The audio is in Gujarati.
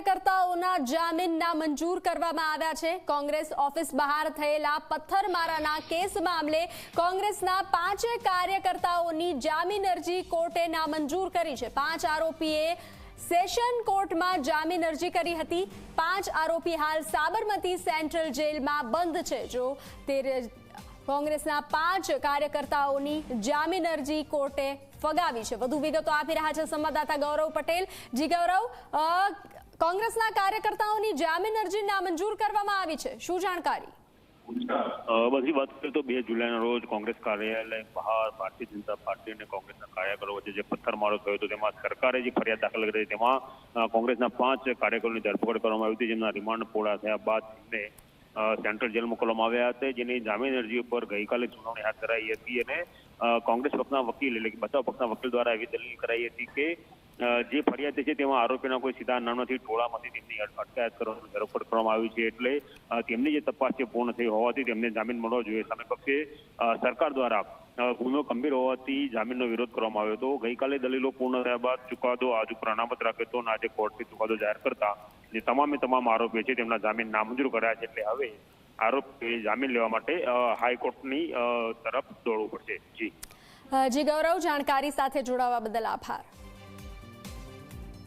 કાર્યકર્તાઓના જામીન નામંજૂર કરવામાં આવ્યા છે. કોંગ્રેસ ઓફિસ બહાર થયેલા પથ્થરમારાના કેસ મામલે કોંગ્રેસના પાંચે કાર્યકર્તાઓની જામીન અરજી કોર્ટે નામંજૂર કરી છે. પાંચ આરોપીએ સેશન કોર્ટમાં જામીન અરજી કરી હતી. પાંચ આરોપી હાલ સાબરમતી સેન્ટ્રલ જેલમાં બંધ છે. જો તે કોંગ્રેસના પાંચ કાર્યકર્તાઓની જામીન અરજી કોર્ટે ફગાવી છે. વધુ વિગતો આપી રહ્યા છે સંવાદદાતા ગૌરવ પટેલ. જી ગૌરવ કોંગ્રેસના કાર્યકર્તાઓની જામીન અરજી નામંજૂર કરવામાં આવી છે. શું જાણકારી? બધી વાત કરીએ તો બે જુલાઈના રોજ કોંગ્રેસ કાર્યાલય બહાર ભારતીય જનતા પાર્ટી અને કોંગ્રેસના કાર્યકરો વચ્ચે જે પથ્થરમારો થયો હતો, તેમાં સરકારે જે ફરિયાદ દાખલ કરી તેમાં કોંગ્રેસના પાંચ કાર્યકરોની ધરપકડ કરવામાં આવી હતી, જેમના રિમાન્ડ પૂરા થયા બાદ તેમને સેન્ટ્રલ જેલ મોકલવામાં આવ્યા હતા. જેની જામીન અરજી ઉપર ગઈકાલે સુનાવણી હાથ ધરાઈ હતી અને કોંગ્રેસ પક્ષના વકીલ એટલે કે બચાવ પક્ષના વકીલ દ્વારા એવી દલીલ કરાઈ હતી કે જે ફરિયાદ છે તેમાં આરોપીના કોઈ સીધા નામ નથી, ટોળામાંથી તેમની અટકાયત કરવાની ધરપકડ કરવામાં આવી છે એટલે તેમની જે તપાસ છે પૂર્ણ થઈ હોવાથી તેમને જામીન મળવો જોઈએ. સામે પક્ષે સરકાર દ્વારા ગુનો ગંભીર હોવાથી જામીનનો વિરોધ કરવામાં આવ્યો હતો. ગઈકાલે દલીલો પૂર્ણ થયા બાદ ચુકાદો આજ ઉપર અનામત રાખ્યો હતો અને આજે કોર્ટે ચુકાદો જાહેર કરતા જે તમામે તમામ આરોપીઓ છે તેમના જામીન નામંજૂર કર્યા છે એટલે હવે આરોપીએ જામીન લેવા માટે હાઈકોર્ટની તરફ દોડવું પડશે. જી. જી, ગૌરવ, જાણકારી સાથે જોડાવા બદલ આભાર.